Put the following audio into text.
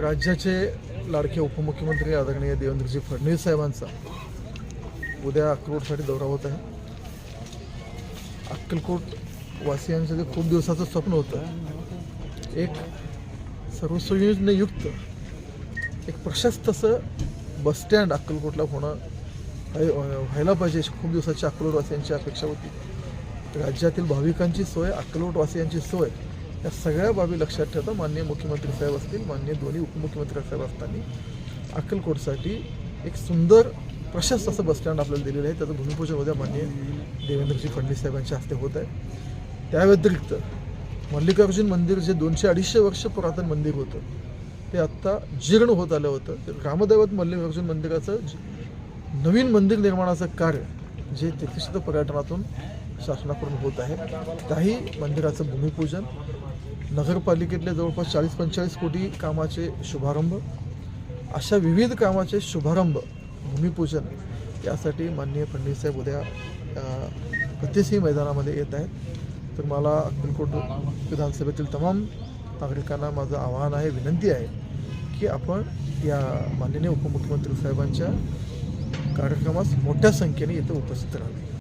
राज्याचे लाडके उपमुख्यमंत्री आदरणीय देवेंद्रजी फडणवीस साहेबांचा उद्या अक्कलकोटसाठी दौरा होत आहे. अक्कलकोट वासियांचं जे खूप दिवसाचं स्वप्न होतं. एक सर्व एक प्रशस्त असं बसस्टँड अक्कलकोटला होणं व्हायला पाहिजे अशी खूप दिवसाची अक्कलकोटवासियांची अपेक्षा होती. राज्यातील भाविकांची सोय अक्कलकोटवासियांची सोय या सगळ्या बाबी लक्षात ठेवता मान्य मुख्यमंत्री साहेब असतील मान्य दोन्ही उपमुख्यमंत्री साहेब असताना अक्कलकोटसाठी एक सुंदर प्रशस्त असं बसस्टँड आपल्याला दिलेलं आहे. त्याचं भूमिपूजन उद्या मान्य देवेंद्रजी फडणवीस साहेबांच्या हस्ते होत आहे. त्या व्यतिरिक्त मल्लिकार्जुन मंदिर जे दोनशे अडीचशे वर्ष पुरातन मंदिर होतं ते आत्ता जीर्ण होत आलं होतं. तर रामदैवत मल्लिकार्जुन मंदिराचं नवीन मंदिर निर्माणाचं कार्य जे तेथील पर्यटनातून शासनाकडून होत आहे त्याही मंदिराचं भूमिपूजन नगरपालिकेतले जवळपास चाळीस पंचेचाळीस कोटी कामाचे शुभारंभ. अशा विविध कामाचे शुभारंभ भूमिपूजन यासाठी माननीय फडणवीससाहेब उद्या प्रतिसिंह मैदानामध्ये येत आहेत. तर मला अक्कलकोट विधानसभेतील तमाम नागरिकांना माझं आवाहन आहे विनंती आहे की आपण या माननीय उपमुख्यमंत्री साहेबांच्या कार्यक्रमास मोठ्या संख्येने इथं उपस्थित राहावे.